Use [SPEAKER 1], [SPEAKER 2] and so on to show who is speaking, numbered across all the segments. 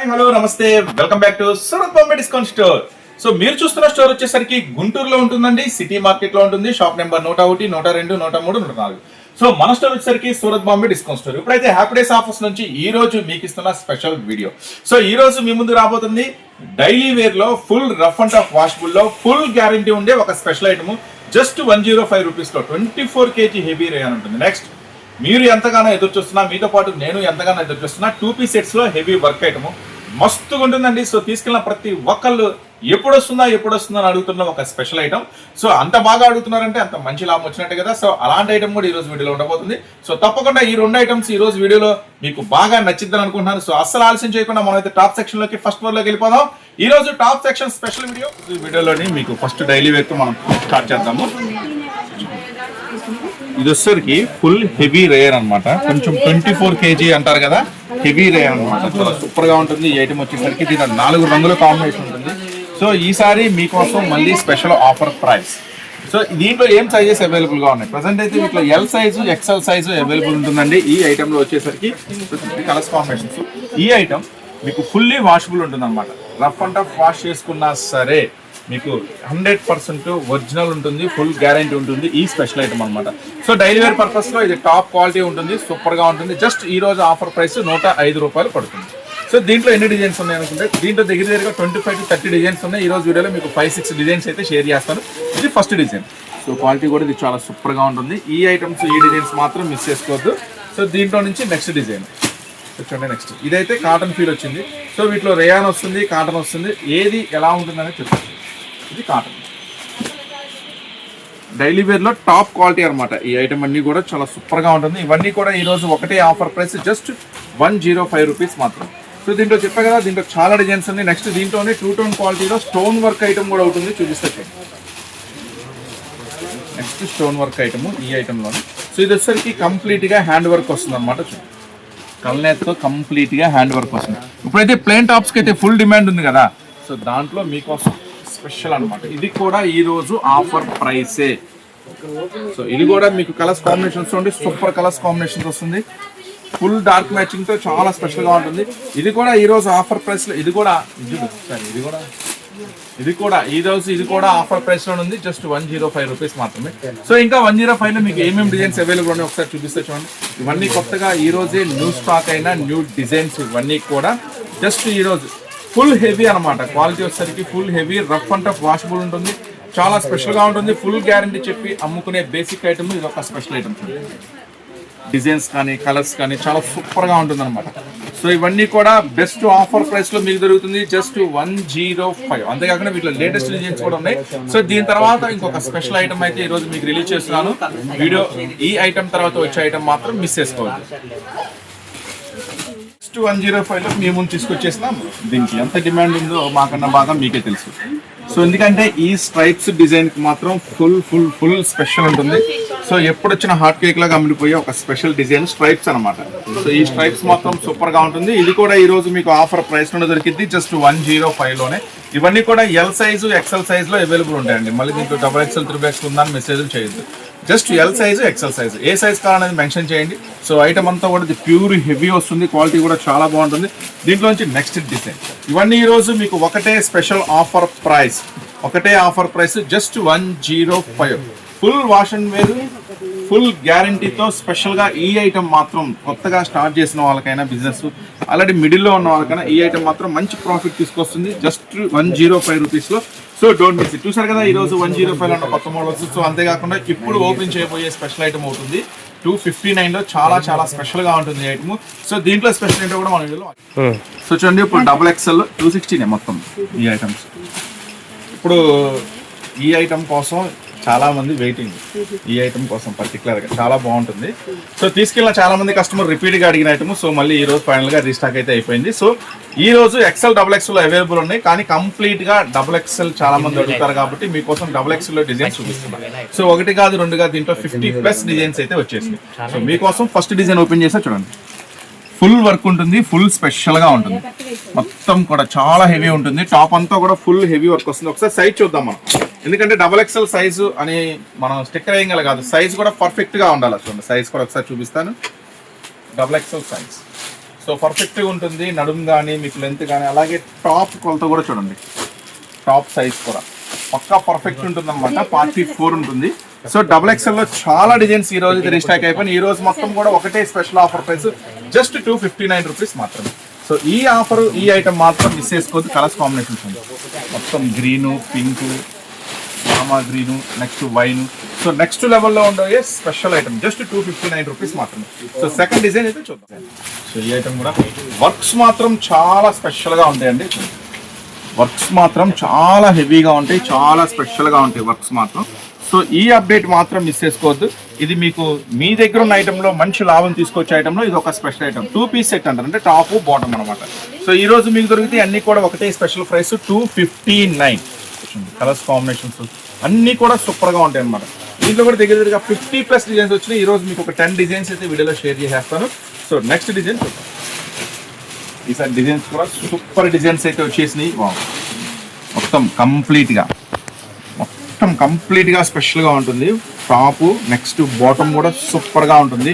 [SPEAKER 1] Hi hello నమస్తే. Welcome back to Surat Bombay discount store so మీరు చూస్తున్న store వచ్చేసరికి గుంటూరులో ఉంటుందండి సిటీ మార్కెట్లో ఉంటుంది షాప్ నెంబర్ నూట ఒకటి నూట రెండు నూట మూడు నూట నాలుగు. సో మన స్టోర్ వచ్చేసరికి సూరత్ బాంబే డిస్కౌంట్ స్టోర్ ఇప్పుడైతే హ్యాపీ డేస్ ఆఫర్స్ నుంచి ఈ రోజు మీకు ఇస్తున్న స్పెషల్ వీడియో సో ఈ రోజు మీ ముందు రాబోతుంది డైలీ వేర్లో ఫుల్ రఫ్ అండ్ టఫ్ వాష్బుల్లో ఫుల్ గ్యారంటీ ఉండే ఒక special item just one zero five రూపీస్లో twenty four KG heavy rayon ఉంటుంది. నెక్స్ట్ మీరు ఎంతగానో ఎదురు చూస్తున్నా మీతో పాటు నేను ఎంతగానో ఎదురు చూస్తున్నా టూ పీ సెట్స్లో హెవీ వర్క్ ఐటమ్ మస్తుగా ఉంటుందండి సో తీసుకెళ్ళిన ప్రతి ఒక్కళ్ళు ఎప్పుడు వస్తుందా ఎప్పుడు వస్తుందా అని అడుగుతున్న ఒక స్పెషల్ ఐటమ్. సో అంత బాగా అడుగుతున్నారంటే అంత మంచి లాభం వచ్చినట్టే కదా. సో అలాంటి ఐటమ్ కూడా ఈ రోజు వీడియోలో ఉండబోతుంది. సో తప్పకుండా ఈ రెండు ఐటమ్స్ ఈ రోజు వీడియోలో మీకు బాగా నచ్చిద్దని అనుకుంటున్నాను. సో అస్సలు ఆలస్యం చేయకుండా మనం అయితే టాప్ సెక్షన్లోకి ఫస్ట్ ఫ్లోర్లోకి వెళ్ళిపోదాం. ఈ రోజు టాప్ సెక్షన్ స్పెషల్ వీడియో. ఈ వీడియోలోని మీకు ఫస్ట్ డైలీ వేర్తో మనం స్టార్ట్ చేద్దాము. ఇది వచ్చేసరికి ఫుల్ హెవీ రేయర్ అన్నమాట. కొంచెం ట్వంటీ ఫోర్ కేజీ అంటారు కదా హెవీ రేయర్ అన్నమాట. చాలా సూపర్గా ఉంటుంది. ఈ ఐటమ్ వచ్చేసరికి దీని నాలుగు రంగుల కాంబినేషన్ ఉంటుంది. సో ఈసారి మీకోసం మళ్ళీ స్పెషల్ ఆఫర్ ప్రైస్ సో దీంట్లో ఏం సైజెస్ అవైలబుల్గా ఉన్నాయి? ప్రజెంట్ అయితే వీటిలో L size XL size available ఉంటుందండి. ఈ ఐటమ్లో వచ్చేసరికి కలర్స్ కాంబినేషన్స్ ఈ ఐటమ్ మీకు ఫుల్లీ వాషబుల్ ఉంటుంది అనమాట రఫ్ అండ్ టఫ్ వాష్ చేసుకున్నా సరే మీకు హండ్రెడ్ పర్సెంట్ ఒరిజినల్ ఉంటుంది ఫుల్ గ్యారంటీ ఉంటుంది ఈ స్పెషల్ ఐటమ్ అనమాట సో డైలీ వేర్ పర్పస్లో ఇది టాప్ క్వాలిటీ ఉంటుంది సూపర్గా ఉంటుంది. జస్ట్ ఈ రోజు ఆఫర్ ప్రైస్ నూట ఐదు రూపాయలు పడుతుంది. సో దీంట్లో ఎన్ని డిజైన్స్ ఉన్నాయి అనుకుంటే దీంట్లో దగ్గర దగ్గరగా twenty five to thirty designs ఉన్నాయి. ఈ రోజు వీడియోలో మీకు ఫైవ్ సిక్స్ డిజైన్స్ అయితే షేర్ చేస్తాను. ఇది ఫస్ట్ డిజైన్. సో క్వాలిటీ కూడా ఇది చాలా సూపర్గా ఉంటుంది. ఈ ఐటమ్స్ ఈ డిజైన్స్ మాత్రం మిస్ చేసుకోవద్దు. సో దీంట్లో నుంచి నెక్స్ట్ డిజైన్. చూడండి నెక్స్ట్. ఇదైతే కాటన్ ఫీల్ వచ్చింది. సో వీటిలో రేయాన్ వస్తుంది కాటన్ వస్తుంది. ఏది ఎలా ఉంటుందనేది చెప్తాను. ఇది కాటన్ డైలీ వేర్లో టాప్ క్వాలిటీ అనమాట ఈ ఐటమ్ అన్నీ కూడా చాలా సూపర్గా ఉంటుంది. ఇవన్నీ కూడా ఈ రోజు ఒకటే offer price just one zero five rupees మాత్రం. సో దీంట్లో చెప్పా కదా దీంట్లో చాలా డిజైన్స్ ఉన్నాయి. నెక్స్ట్ దీంట్లోనే టూ టోన్ క్వాలిటీలో స్టోన్ వర్క్ ఐటమ్ కూడా ఉంటుంది చూపిస్తే చూడండి నెక్స్ట్ స్టోన్ వర్క్ ఐటమ్ ఈ ఐటమ్లోనే సో ఇది వచ్చేసరికి కంప్లీట్గా హ్యాండ్ వర్క్ వస్తుంది అనమాట కల్నేత్తో కంప్లీట్గా హ్యాండ్ వర్క్ వస్తుంది. ఇప్పుడైతే ప్లేన్ టాప్స్కి అయితే ఫుల్ డిమాండ్ ఉంది కదా. సో దాంట్లో మీకోసం స్పెషల్ అనమాట ఇది కూడా ఈ రోజు ఆఫర్ ప్రైసే. సో ఇది కూడా మీకు కలర్స్ కాంబినేషన్స్ ఉండి సూపర్ కలర్స్ కాంబినేషన్స్ వస్తుంది. ఫుల్ డార్క్ మ్యాచింగ్తో చాలా స్పెషల్గా ఉంటుంది. ఇది కూడా ఈ రోజు ఆఫర్ ప్రైస్లో ఇది కూడా ఇది ఇది కూడా ఇది కూడా ఈ రోజు ఇది కూడా ఆఫర్ ప్రైస్లో ఉంది. Just one zero five rupees మాత్రమే. సో ఇంకా వన్ జీరో ఫైవ్లో మీకు ఏమేమి డిజైన్స్ అవైలబుల్ ఉన్నాయి ఒకసారి చూపిస్తే చూడండి. ఇవన్నీ కొత్తగా ఈ రోజే న్యూ స్టాక్ అయిన న్యూ డిజైన్స్ ఇవన్నీ కూడా జస్ట్ ఈ రోజు ఫుల్ హెవీ అనమాట క్వాలిటీ వచ్చేసరికి full heavy rough and tough washable ఉంటుంది. చాలా స్పెషల్గా ఉంటుంది. ఫుల్ గ్యారంటీ చెప్పి అమ్ముకునే బేసిక్ ఐటమ్ ఇది ఒక స్పెషల్ ఐటమ్ డిజైన్స్ కానీ కలర్స్ కానీ చాలా సూపర్గా ఉంటుంది అనమాట సో ఇవన్నీ కూడా బెస్ట్ ఆఫర్ ప్రైస్లో మీకు దొరుకుతుంది. జస్ట్ వన్ జీరో ఫైవ్ అంతేకాకుండా వీటిలో లేటెస్ట్ డిజైన్స్ కూడా ఉన్నాయి. సో దీని తర్వాత ఇంకొక స్పెషల్ ఐటమ్ అయితే ఈ రోజు మీకు రిలీజ్ చేస్తున్నాను. వీడియో ఈ ఐటమ్ తర్వాత వచ్చే ఐటమ్ మాత్రం మిస్ చేసుకోవాలి నెక్స్ట్ వన్ జీరో ఫైవ్లో మేము తీసుకొచ్చేసినాం. దీనికి ఎంత డిమాండ్ ఉందో మాకన్నా బాగా మీకే తెలుసు. సో ఎందుకంటే ఈ స్ట్రైప్స్ డిజైన్కి మాత్రం ఫుల్ ఫుల్ ఫుల్ స్పెషల్ ఉంటుంది. సో ఎప్పుడు వచ్చిన హాట్ కేక్ లాగా అమ్మిడిపోయే ఒక స్పెషల్ డిజైన్ స్ట్రైప్స్ అన్నమాట. సో ఈ స్ట్రైప్స్ మాత్రం సూపర్గా ఉంటుంది. ఇది కూడా ఈ రోజు మీకు ఆఫర్ ప్రైస్ నుండి దొరికింది జస్ట్ వన్ జీరో ఫైవ్లోనే. ఇవన్నీ కూడా ఎల్ సైజు ఎక్సెల్ సైజ్లో అవైలబుల్ ఉంటాయండి. మళ్ళీ దీంట్లో డబల్ ఎక్సెల్ త్రిబుల్ ఎక్స్ ఉందని మెసేజ్ చేయొద్దు. Just L size XL size ఏ సైజ్ కావాలనేది మెన్షన్ చేయండి. సో ఐటమ్ అంతా కూడా ఇది ప్యూర్ హెవీ వస్తుంది. క్వాలిటీ కూడా చాలా బాగుంటుంది. దీంట్లోంచి నెక్స్ట్ డిజైన్ ఇవన్నీ ఈరోజు మీకు ఒకటే స్పెషల్ ఆఫర్ ప్రైస్ ఒకటే offer price just one zero five. Full wash and wear full గ్యారంటీతో స్పెషల్గా ఈ ఐటమ్ మాత్రం కొత్తగా స్టార్ట్ చేసిన వాళ్ళకైనా బిజినెస్. ఆల్రెడీ మిడిల్లో ఉన్న వాళ్ళకైనా ఈ ఐటమ్ మాత్రం మంచి ప్రాఫిట్ తీసుకొస్తుంది. జస్ట్ వన్ జీరో ఫైవ్ రూపీస్లో. So don't miss it. చూసారు కదా ఈ రోజు వన్ జీరో ఫైవ్ ఉన్న కొత్త మోడల్స్. సో అంతేకాకుండా ఇప్పుడు ఓపెన్ చేయబోయే స్పెషల్ ఐటమ్ అవుతుంది టూ ఫిఫ్టీ నైన్లో చాలా చాలా స్పెషల్గా ఉంటుంది ఈ ఐటమ్. సో దీంట్లో స్పెషల్ ఏంటో కూడా మనం వీడియోలో సో చూడండి ఇప్పుడు డబుల్ ఎక్స్ఎల్ టూ సిక్స్టీనే మొత్తం ఈ ఐటమ్స్. ఇప్పుడు ఈ ఐటమ్ కోసం చాలా మంది వెయిటింగ్ ఈ ఐటమ్ కోసం పర్టికులర్గా. చాలా బాగుంటుంది. సో తీసుకెళ్ళిన చాలా మంది కస్టమర్ రిపీట్గా అడిగిన ఐటమ్ సో మళ్ళీ ఈ రోజు ఫైనల్గా రీస్టాక్ అయితే అయిపోయింది. సో ఈ రోజు ఎక్సెల్ డబుల్ ఎక్స్ఎల్ అవైలబుల్ ఉన్నాయి కానీ కంప్లీట్గా డబుల్ ఎక్స్ఎల్ చాలా మంది అడుగుతారు కాబట్టి మీకోసం డబుల్ ఎక్స్ఎల్లో డిజైన్ చూపిస్తున్నాను సో ఒకటి కాదు రెండు కాదు దీంట్లో ఫిఫ్టీ ప్లస్ డిజైన్స్ అయితే వచ్చేసింది సో మీకోసం ఫస్ట్ డిజైన్ ఓపెన్ చేసా చూడండి. ఫుల్ వర్క్ ఉంటుంది ఫుల్ స్పెషల్గా ఉంటుంది. మొత్తం కూడా చాలా హెవీ ఉంటుంది. టాప్ అంతా కూడా ఫుల్ హెవీ వర్క్ వస్తుంది. ఒకసారి సైజ్ చూద్దాం మనం. ఎందుకంటే డబల్ ఎక్స్ఎల్ సైజు అని మనం స్టిక్కర్ వేయగల కాదు. సైజ్ కూడా పర్ఫెక్ట్గా ఉండాలి చూడండి సైజ్ కూడా ఒకసారి చూపిస్తాను. డబల్ ఎక్స్ఎల్ సైజ్ సో పర్ఫెక్ట్గా ఉంటుంది. నడుము కానీ మీకు లెంత్ కానీ అలాగే టాప్ కొలత కూడా చూడండి. టాప్ సైజ్ కూడా. పక్కా పర్ఫెక్ట్ ఉంటుంది అనమాట పార్టీ ఫోర్ ఉంటుంది సో డబుల్ ఎక్స్ఎల్లో చాలా డిజైన్స్ ఈ రోజు రీస్టాక్ అయిపోయినాయి. ఈ రోజు మొత్తం కూడా ఒకటే special offer price just two fifty nine rupees మాత్రమే. సో ఈ ఆఫర్ ఈ ఐటమ్ మాత్రం మిస్ చేసుకోవద్దు. కలర్స్ కాంబినేషన్స్ ఉంది మొత్తం గ్రీను పింక్ సామాగ్రిను నెక్స్ట్ వైన్ సో నెక్స్ట్ లెవెల్లో ఉండే special item just two fifty nine rupees మాత్రమే. సో సెకండ్ డిజైన్ అయితే చూద్దాం. సో ఈ ఐటమ్ కూడా వర్క్స్ మాత్రం చాలా స్పెషల్గా ఉంటాయండి. వర్క్స్ మాత్రం చాలా హెవీగా ఉంటాయి చాలా స్పెషల్గా ఉంటాయి వర్క్స్ మాత్రం. సో ఈ అప్డేట్ మాత్రం మిస్ చేసుకోవద్దు. ఇది మీకు మీ దగ్గర ఉన్న ఐటెంలో మంచి లాభం తీసుకొచ్చే ఐటెంలో ఇది ఒక special item two piece set అంటారు అంటే టాప్ బాటమ్ అనమాట సో ఈ రోజు మీకు దొరికితే అన్ని కూడా ఒకటే special price two fifty nine colours combinations అన్నీ కూడా సూపర్గా ఉంటాయి అన్నమాట. దీంట్లో కూడా దగ్గర దగ్గర ఫిఫ్టీ ప్లస్ డిజైన్స్ వచ్చినాయి. ఈ రోజు మీకు ఒక టెన్ డిజైన్స్ అయితే వీడియోలో షేర్ చేసేస్తాను. సో నెక్స్ట్ డిజైన్ చూద్దాం. ఈసారి డిజైన్స్ కూడా సూపర్ డిజైన్స్ అయితే వచ్చేసినాయి. మొత్తం కంప్లీట్గా మొత్తం కంప్లీట్గా స్పెషల్గా ఉంటుంది. టాపు నెక్స్ట్ బాటమ్ కూడా సూపర్గా ఉంటుంది.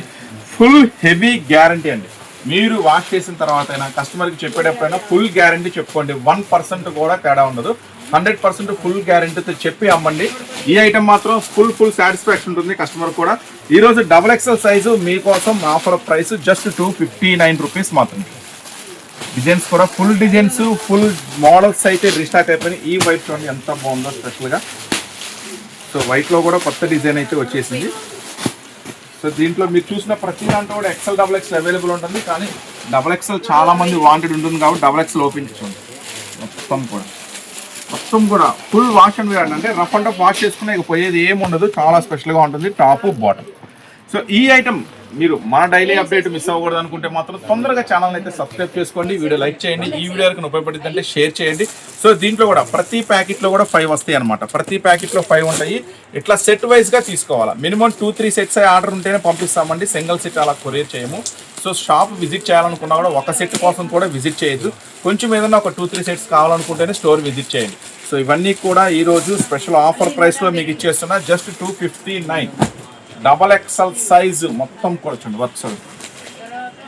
[SPEAKER 1] ఫుల్ హెవీ గ్యారంటీ అండి. మీరు వాష్ చేసిన తర్వాత అయినా కస్టమర్కి చెప్పేటప్పుడైనా ఫుల్ గ్యారంటీ చెప్పుకోండి. వన్ పర్సెంట్ కూడా తేడా ఉండదు. హండ్రెడ్ పర్సెంట్ ఫుల్ గ్యారంటీతో చెప్పి అమ్మండి. ఈ ఐటమ్ మాత్రం ఫుల్ ఫుల్ సాటిస్ఫాక్షన్ ఉంటుంది కస్టమర్ కూడా. ఈరోజు డబుల్ ఎక్సెల్ సైజు మీకోసం offer price just two fifty nine rupees మాత్రమే. డిజైన్స్ కూడా ఫుల్ డిజైన్స్ ఫుల్ మోడల్స్ అయితే రీస్టాక్ అయిపోయినాయి. ఈ వైట్ చూడండి ఎంత బాగుందో స్పెషల్గా సో వైట్లో కూడా కొత్త డిజైన్ అయితే వచ్చేసింది. సో దీంట్లో మీరు చూసిన ప్రతి దాంట్లో కూడా ఎక్సెల్ డబుల్ ఎక్స్ఎల్ అవైలబుల్ ఉంటుంది. కానీ డబుల్ ఎక్స్ఎల్ చాలా మంది వాంటెడ్ ఉంటుంది కాబట్టి డబుల్ ఎక్స్ఎల్ ఓపెన్ చేసి మొత్తం కూడా. మొత్తం కూడా ఫుల్ వాష్ అండ్. వేర్ అంటే రఫ్ అండ్ వాష్ చేసుకునే ఇక పోయేది ఏమి ఉండదు చాలా స్పెషల్గా ఉంటుంది. టాప్ బాటమ్ సో ఈ ఐటమ్ మీరు మన డైలీ అప్డేట్ మిస్ అవ్వకూడదు అనుకుంటే మాత్రం తొందరగా ఛానల్ అయితే సబ్స్క్రైబ్ చేసుకోండి వీడియో లైక్ చేయండి ఈ వీడియో కనుక ఉపయోగపడింది అంటే షేర్ చేయండి. సో దీంట్లో కూడా ప్రతి ప్యాకెట్లో కూడా ఫైవ్ వస్తాయి అనమాట ప్రతి ప్యాకెట్లో ఫైవ్ ఉంటాయి. ఇట్లా సెట్ వైజ్గా తీసుకోవాలా. Minimum two three sets order ఉంటేనే పంపిస్తామండి. సింగిల్ సెట్ అలా కొరియర్ చేయము. సో షాప్ విజిట్ చేయాలనుకున్నా కూడా ఒక సెట్ కోసం కూడా విజిట్ చేయొద్దు. కొంచెం ఏదైనా ఒక టూ త్రీ సెట్స్ కావాలనుకుంటేనే స్టోర్ విజిట్ చేయండి. సో ఇవన్నీ కూడా ఈరోజు స్పెషల్ ఆఫర్ ప్రైస్లో మీకు ఇచ్చేస్తున్నా. Just two fifty nine double XL size మొత్తం కూడా చూడండి వర్క్స్.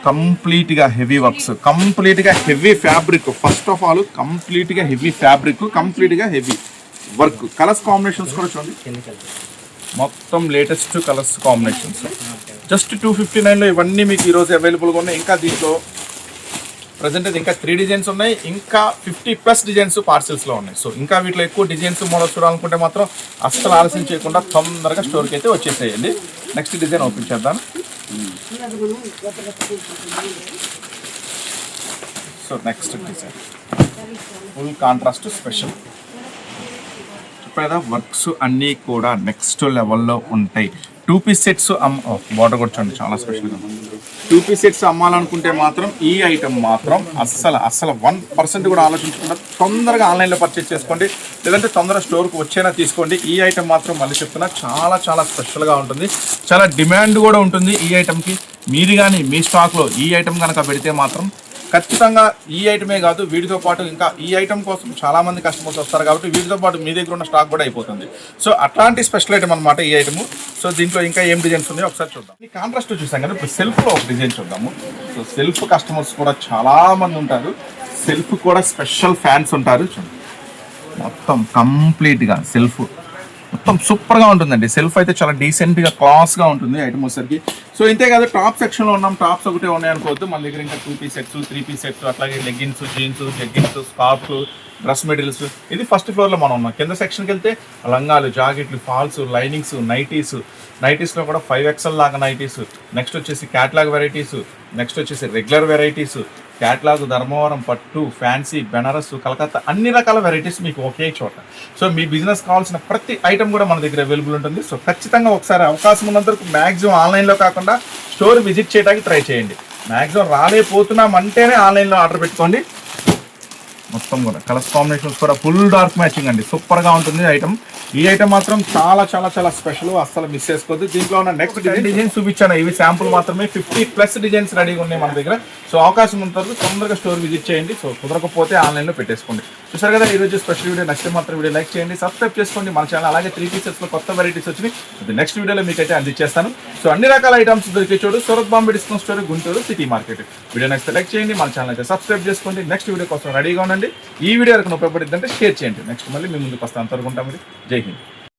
[SPEAKER 1] కంప్లీట్గా హెవీ వర్క్స్. కంప్లీట్గా heavy fabric. First of all కంప్లీట్గా హెవీ ఫ్యాబ్రిక్ కంప్లీట్గా హెవీ వర్క్. కలర్స్ కాంబినేషన్స్ కూడా చూడండి. మొత్తం latest colours combinations just two fifty నైన్లో ఇవన్నీ మీకు ఈరోజు అవైలబుల్గా ఉన్నాయి. ఇంకా దీంట్లో ప్రజెంట్ అయితే ఇంకా త్రీ డిజైన్స్ ఉన్నాయి. ఇంకా ఫిఫ్టీ ప్లస్ డిజైన్స్ పార్సిల్స్లో ఉన్నాయి. సో ఇంకా వీటిలో ఎక్కువ డిజైన్స్ మోడల్స్ చూడాలనుకుంటే మాత్రం అస్సలు ఆలస్యం చేయకుండా తొందరగా స్టోర్కి అయితే వచ్చేసేయండి. నెక్స్ట్ డిజైన్ ఓపెన్ చేద్దాం. So next design full contrast special చెప్పేదా? Works అన్నీ కూడా నెక్స్ట్ లెవెల్లో ఉంటాయి. Two piece sets um border కూడా చూడండి చాలా స్పెషల్గా. టూ పీస్ సెట్స్ అమ్మాలనుకుంటే మాత్రం ఈ ఐటమ్ మాత్రం అస్సలు అస్సలు వన్ పర్సెంట్ కూడా ఆలోచించకుండా తొందరగా ఆన్లైన్లో పర్చేస్ చేసుకోండి. లేదంటే తొందరగా స్టోర్కి వచ్చేనా తీసుకోండి. ఈ ఐటమ్ మాత్రం మళ్ళీ చెప్తున్నా చాలా చాలా స్పెషల్గా ఉంటుంది. చాలా డిమాండ్ కూడా ఉంటుంది ఈ ఐటమ్కి మీరు కానీ మీ స్టాక్లో ఈ ఐటమ్ కనుక పెడితే మాత్రం ఖచ్చితంగా ఈ ఐటమే కాదు వీటితో పాటు ఇంకా ఈ ఐటమ్ కోసం చాలామంది కస్టమర్స్ వస్తారు కాబట్టి వీటితో పాటు మీ దగ్గర ఉన్న స్టాక్ కూడా అయిపోతుంది. సో అట్లాంటి స్పెషల్ ఐటమ్ అనమాట ఈ ఐటమ్ సో దీంట్లో ఇంకా ఏం డిజైన్స్ ఉన్నాయో ఒకసారి చూద్దాం. ఈ కాంట్రాస్ట్ చూసాం కదా ఇప్పుడు సెల్ఫ్లో ఒక డిజైన్ చూద్దాము. సో సెల్ఫ్ కస్టమర్స్ కూడా చాలామంది ఉంటారు. సెల్ఫ్ కూడా స్పెషల్ ఫ్యాన్స్ ఉంటారు. చూడండి. మొత్తం కంప్లీట్గా సెల్ఫ్ మొత్తం సూపర్గా ఉంటుందండి. సెల్ఫ్ అయితే చాలా డీసెంట్గా క్లాస్గా ఉంటుంది ఐటమ్ వచ్చేసరికి. సో ఇంతే కాదు టాప్ సెక్షన్లో ఉన్నాం. టాప్స్ ఒకటే ఉన్నాయి అనుకోవద్దు. మన దగ్గర ఇంకా two piece sets three piece sets అట్లాగే leggings jeans jeggings scarf dress materials. ఇది ఫస్ట్ ఫ్లోర్లో మనం ఉన్నాం. కింద సెక్షన్కి వెళ్తే లంగాలు జాకెట్లు ఫాల్స్ లైనింగ్స్ నైటీస్. నైటీస్లో కూడా ఫైవ్ ఎక్సెల్ లాగా నైటీస్. నెక్స్ట్ వచ్చేసి క్యాట్లాగ్ వెరైటీస్. నెక్స్ట్ వచ్చేసి రెగ్యులర్ వెరైటీస్. క్యాట్లాగ్ ధర్మవరం పట్టు ఫ్యాన్సీ బెనారస్ కలకత్తా అన్ని రకాల వెరైటీస్ మీకు ఒకే చోట. సో మీ బిజినెస్ కావాల్సిన ప్రతి ఐటమ్ కూడా మన దగ్గర అవైలబుల్ ఉంటుంది. సో ఖచ్చితంగా ఒకసారి అవకాశం ఉన్నంత వరకు మ్యాక్సిమం ఆన్లైన్లో కాకుండా స్టోర్ విజిట్ చేయడానికి ట్రై చేయండి. మ్యాక్సిమం రాలేకపోతున్నాం అంటేనే ఆన్లైన్లో ఆర్డర్ పెట్టుకోండి. మొత్తం కూడా. కలర్స్ కాంబినేషన్స్ కూడా ఫుల్ డార్క్ మ్యాచింగ్ అండి. సూపర్గా ఉంటుంది ఐటమ్ ఈ ఐటమ్ మాత్రం చాలా చాలా చాలా స్పెషల్ అస్సలు మిస్ చేసుకోవద్దు. దీంట్లో ఉన్న నెక్స్ట్ డిజైన్ డిజైన్స్ చూపించాను. ఇవి శాంపుల్ మాత్రమే. ఫిఫ్టీ ప్లస్ డిజైన్స్ రెడీగా ఉన్నాయి మన దగ్గర. సో అవకాశం ఉంటుంది తొందరగా స్టోర్ విజిట్ చేయండి. సో కుదరకపోతే ఆన్లైన్లో పెట్టేసుకోండి. చూసారు కదా ఈ రోజు స్పెషల్ వీడియో నెక్స్ట్ మాత్రం వీడియో లైక్ చేయండి సబ్స్క్రైబ్ చేసుకోండి. మన ఛానల్ అలాగే త్రీ పీసెస్లో కొత్త వెరైటీస్ వచ్చినాయి. నెక్స్ట్ వీడియోలో మీకు అయితే అందించేస్తాను. సో అన్ని రకాల ఐటమ్స్ దొరికే చోటు Surat Bombay discount store Guntur city market video next like చేయండి మన ఛానల్ అయితే సబ్స్క్రైబ్ చేసుకోండి. నెక్స్ట్ వీడియో కోసం రెడీగా ఉండండి. ఈ వీడియో కనుక ఉపయోగపడిందంటే షేర్ చేయండి. నెక్స్ట్ మళ్ళీ మీ ముందుకు వస్తాను. అంతవరకు జై హింద్.